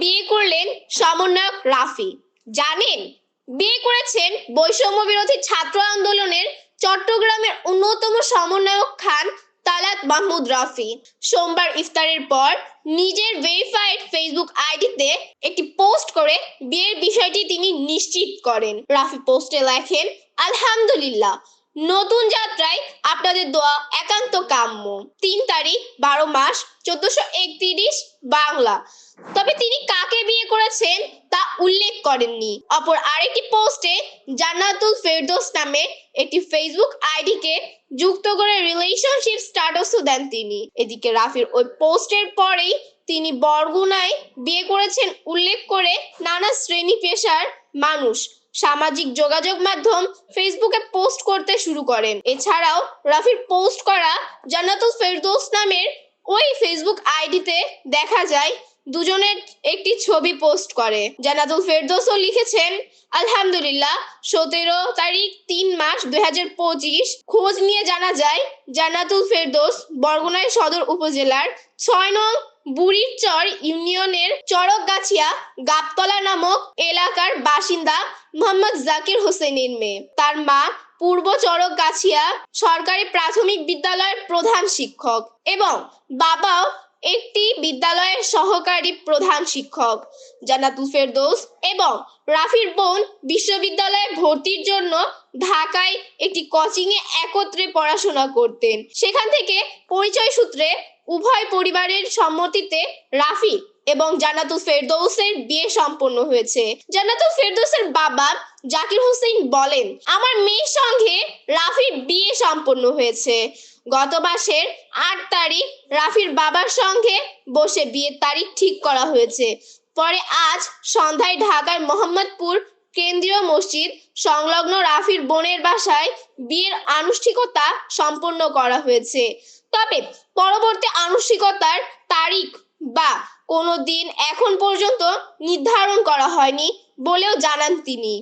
বিয়ে করলেন সমন্বয়ক রাফি। জানেন, বিয়ে করেছেন বৈষম্য বিরোধী ছাত্র আন্দোলনের চট্টগ্রামের অন্যতম সমন্বয়ক খান তালাত মাহমুদ রাফি। সোমবার ইফতারের পর নিজের ভেরিফাইড ফেসবুক আইডিতে একটি পোস্ট করে বিয়ের বিষয়টি তিনি নিশ্চিত করেন। রাফি পোস্টে লেখেন, আলহামদুলিল্লাহ নতুন যাত্রায় আপনাদের দোয়া একান্ত কাম্য। তিন তারিখ, বারো মাস, চোদ্দশো একত্রিশ বাংলা। তবে তিনি কাকে বিয়ে করেছেন তা উল্লেখ করেননি। অপর আরেকটি পোস্টে জান্নাতুল ফেরদৌস নামে একটি ফেসবুক আইডিকে যুক্ত করে রিলেশনশিপ স্ট্যাটাসও দেন তিনি। এদিকে রাফির ওই পোস্টের পরেই তিনি বরগুনায় বিয়ে করেছেন উল্লেখ করে নানা শ্রেণি পেশার মানুষ। সামাজিক যোগাযোগ মাধ্যম ফেসবুকে পোস্ট করতে শুরু করেন। এছাড়াও রাফির পোস্ট করা জান্নাতুল ফেরদৌস নামের ওই ফেসবুক আইডিতে দেখা যায়, দুজনের একটি ছবি পোস্ট করে। জান্নাতুল ফেরদৌসও লিখেছেন, আলহামদুলিল্লাহ, সতেরো তারিখ তিন মাস দুই হাজার পঁচিশ, খোঁজ নিয়ে জানা যায়, জান্নাতুল ফেরদৌস বরগুনাই সদর উপজেলার ছয় নং বুড়িরচর ইউনিয়নের চরকগাছিয়া গাবতলা নামক এলাকার বাসিন্দা মোহাম্মদ জাকির হোসেনের মেয়ে। তার মা পূর্ব চরকগাছিয়া সরকারি প্রাথমিক বিদ্যালয়ের প্রধান শিক্ষক এবং বাবাও একটি বিদ্যালয়ের সহকারী প্রধান শিক্ষক। জান্নাতুল ফেরদৌস এবং রাফির বোন বিশ্ববিদ্যালয়ে ভর্তির জন্য ঢাকায় একটি কোচিং এ একত্রে পড়াশোনা করতেন। সেখান থেকে পরিচয় সূত্রে উভয় পরিবারের সম্মতিতে রাফি এবং জান্নাতুল ফেরদৌসের বিয়ে সম্পন্ন হয়েছে। জান্নাতুল ফেরদৌসের বাবা জাকির হোসেন বলেন, আমার মেয়ের সঙ্গে রাফির বিয়ে সম্পন্ন হয়েছে। গত মাসের আট তারিখ রাফির বাবার সঙ্গে বসে বিয়ের তারিখ ঠিক করা হয়েছে। পরে আজ সন্ধ্যায় ঢাকার মোহাম্মদপুর কেন্দ্রীয় মসজিদ সংলগ্ন রাফির বোনের বাসায় বিয়ের আনুষ্ঠানিকতা সম্পন্ন করা হয়েছে। তবে পরবর্তী আনুষ্ঠানিকতার তারিখ বা কোনো দিন এখন পর্যন্ত নির্ধারণ করা হয়নি বলেও জানান তিনি।